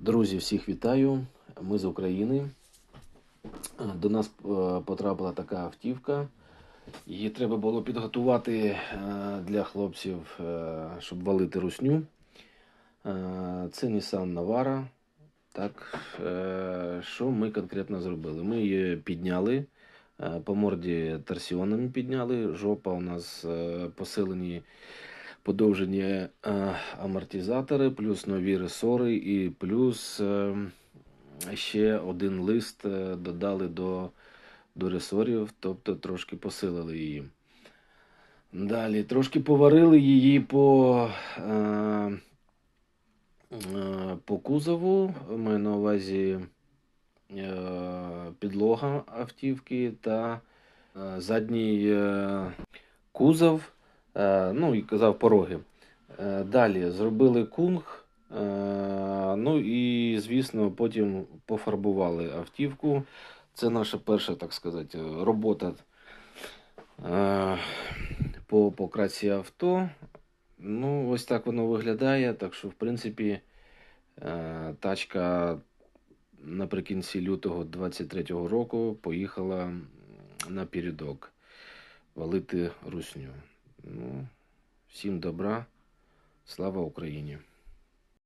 Друзі, всіх вітаю. Ми з України. Е, До нас е, потрапила така автівка. Її треба було підготувати е, для хлопців, щоб валити русню. Це Nissan Navara. Так, що ми конкретно зробили? Ми її підняли, по морді торсіонами підняли. Жопа у нас посилені подовжені е, амортизатори, плюс нові ресори, і плюс е, ще один лист е, додали до, до ресорів, тобто трошки посилили її. Далі трошки поварили її по, по кузову. Маю на увазі підлога автівки та задній кузов. Е, ну і казав пороги. Е, Далі зробили кунг. е, Ну і, звісно, потім пофарбували автівку. Це наша перша, так сказати, робота по покрасці авто. Ну, ось так воно виглядає. Так що, в принципі, тачка наприкінці лютого 23-го року поїхала на передок валити русню. Ну, всім добра, слава Україні!